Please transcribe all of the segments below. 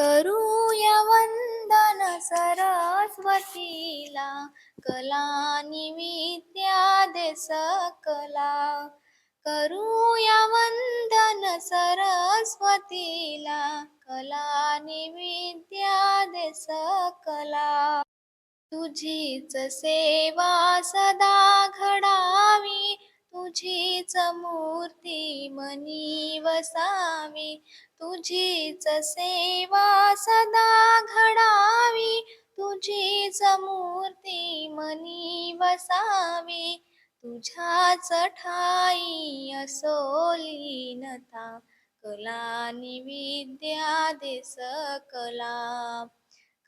करूया वंदन सरस्वतीला कला निविद्या दे सकला. करूया वंदन सरस्वतीला कला निविद्या दे सकला. तुझीच सेवा सदा घडावी तुझी तुझीच मूर्ती मनी वसावी तुझीच सेवा सदा घडावी तुझीच मूर्ती मनी वसावी तुझ्याच ठाई असो लीनता कला आणि विद्या दे सकला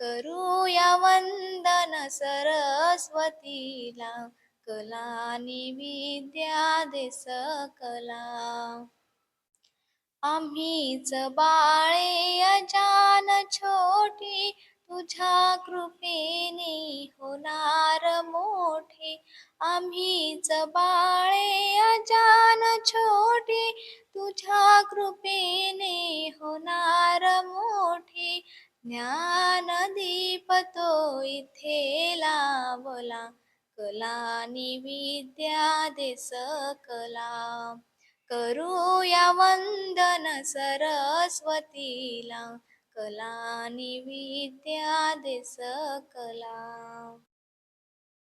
करूया वंदन सरस्वतीला कला विद्या दे सकला. आम्हीच बाळे अजान छोटी तुझ्या कृपेने होणार मोठे. आम्हीच बाळे अजान छोटी तुझ्या कृपेने होणार मोठे. ज्ञानदीप तो इथे लावला. कला निविद्या विद्या दे सकला। करूया वंदन सरस्वतीला कला निविद्या विद्या दे सकला।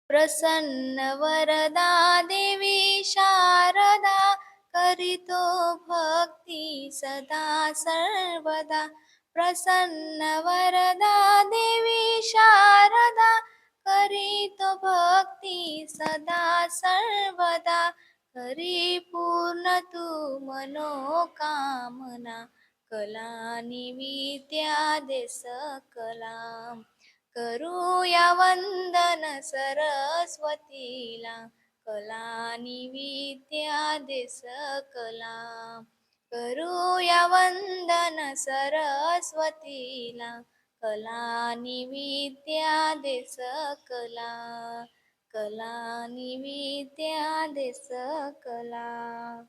प्रसन्न वरदा देवी शारदा करितो भक्ती सदा सर्वदा। प्रसन्न वरदा देवी शारदा करीतो भक्ती सदा सर्वदा. करी पूर्ण तू मनोकामना. कला आणि विद्या दे सकला करूया वंदन सरस्वतीला. कला आणि विद्या दे सकला करूया वंदन सरस्वतीला. कला निविद्या विद्या दे सकला. कला निविद्या विद्या दे सकला.